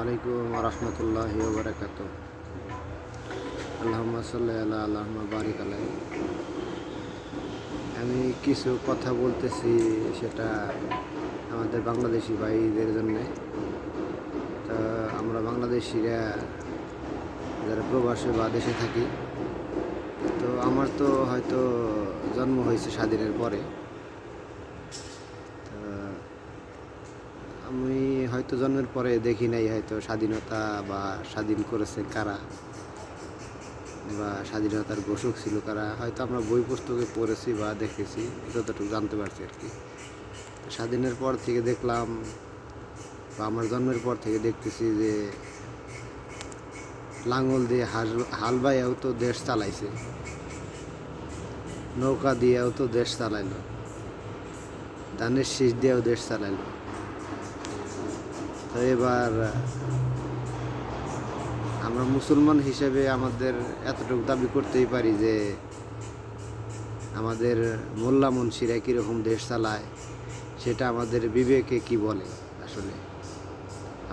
আলাইকুম রহমতুল্লাহ বরকাত আল্লাহম্মা সাল্লি আলা, আল্লাহম্মা বারিক আলাই। আমি কিছু কথা বলতেছি সেটা আমাদের বাংলাদেশি ভাইদের জন্যে। তা আমরা বাংলাদেশিরা যারা প্রবাসে বা দেশে থাকি, তো আমার তো হয়তো জন্ম হয়েছে স্বাধীনের পরে। আমি হয়তো জন্মের পরে দেখি নাই হয়তো স্বাধীনতা বা স্বাধীন করেছে কারা? বা স্বাধীনতার ঘোষক ছিল কারা? হয়তো আমরা বই পুস্তকে পড়েছি বা দেখেছি, যতটুকু জানতে পারছি আর কি। স্বাধীনের পর থেকে দেখলাম বা আমার জন্মের পর থেকে দেখতেছি যে লাঙল দিয়ে হাল হাল বাইয়াও তো দেশ চালাইছে। নৌকা দিয়েও তো দেশ চালাইলো। ধানের শীষ দিয়েও দেশ চালাইলো। তো এবার আমরা মুসলমান হিসেবে আমাদের এতটুকু দাবি করতেই পারি যে আমাদের মোল্লা মুন্সিরা কীরকম দেশ চালায়, সেটা আমাদের বিবেকে কি বলে আসলে?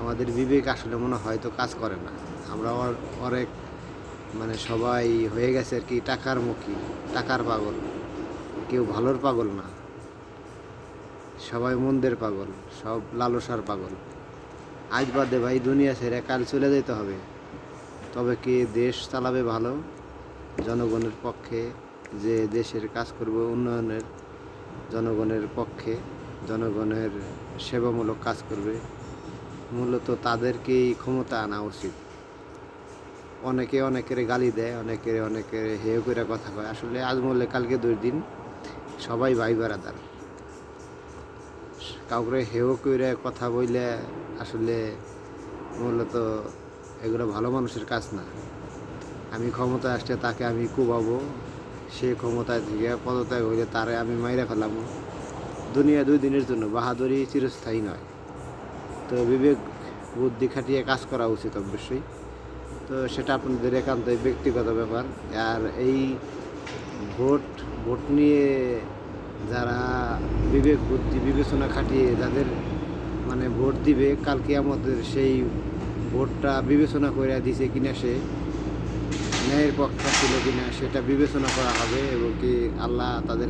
আমাদের বিবেক আসলে মনে হয় তো কাজ করে না। আমরা অনেক মানে সবাই হয়ে গেছে আর কি টাকার মুখী, টাকার পাগল। কেউ ভালোর পাগল না। সবাই মন্দের পাগল, সব লালসার পাগল। আজ বাদে ভাই দুনিয়া ছেড়ে কাল চলে যেতে হবে। তবে কি দেশ চালাবে ভালো? জনগণের পক্ষে যে দেশের কাজ করবে উন্নয়নের জনগণের পক্ষে জনগণের সেবামূলক কাজ করবে, মূলত তাদেরকেই ক্ষমতা আনা উচিত। অনেকে অনেকের গালি দেয় অনেকের অনেকের হেয় করে কথা কয়। আসলে আজ মরলে কালকে দুই দিন সবাই ভাই বেড়াদার কাউকে হেয় কইরে কথা বইলে আসলে মূলত এগুলো ভালো মানুষের কাজ না। আমি ক্ষমতায় আসলে তাকে আমি কুবাবো, সে ক্ষমতায় থেকে পদত্যাগ হইলে তারে আমি মাইরা ফেলাম। দুনিয়া দুই দিনের জন্য বাহাদুরি চিরস্থায়ী নয়। তো বিবেক, বুদ্ধি খাটিয়ে কাজ করা উচিত অবশ্যই। তো সেটা আপনাদের একান্তই ব্যক্তিগত ব্যাপার। আর এই ভোট ভোট নিয়ে যারা বিবেক বুদ্ধি বিবেচনা খাটিয়ে যাদের মানে ভোট দিবে কালকে আমাদের সেই ভোটটা বিবেচনা করে দিছে কিনা সে, ন্যায়ের পক্ষে ছিল কিনা সেটা বিবেচনা করা হবে এবং কি আল্লাহ তাদের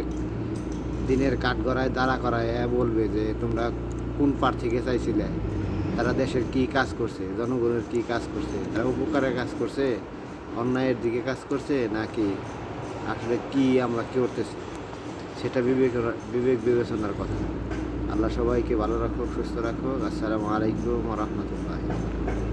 দিনের কাঠগড়ায় দাঁড়া করায় বলবে যে তোমরা কোন প্রার্থীকে চাইছিলে? তারা দেশের কি কাজ করছে? জনগণের কি কাজ করছে? তারা উপকারের কাজ করছে? অন্যায়ের দিকে কাজ করছে? নাকি আসলে কি আমরা কি করতেছি? সেটা বিবেক বিবেক বিবেচনার কথা। আল্লাহ সবাইকে ভালো রাখুক সুস্থ রাখুক। আসসালামু আলাইকুম রহমতুল্লাহ।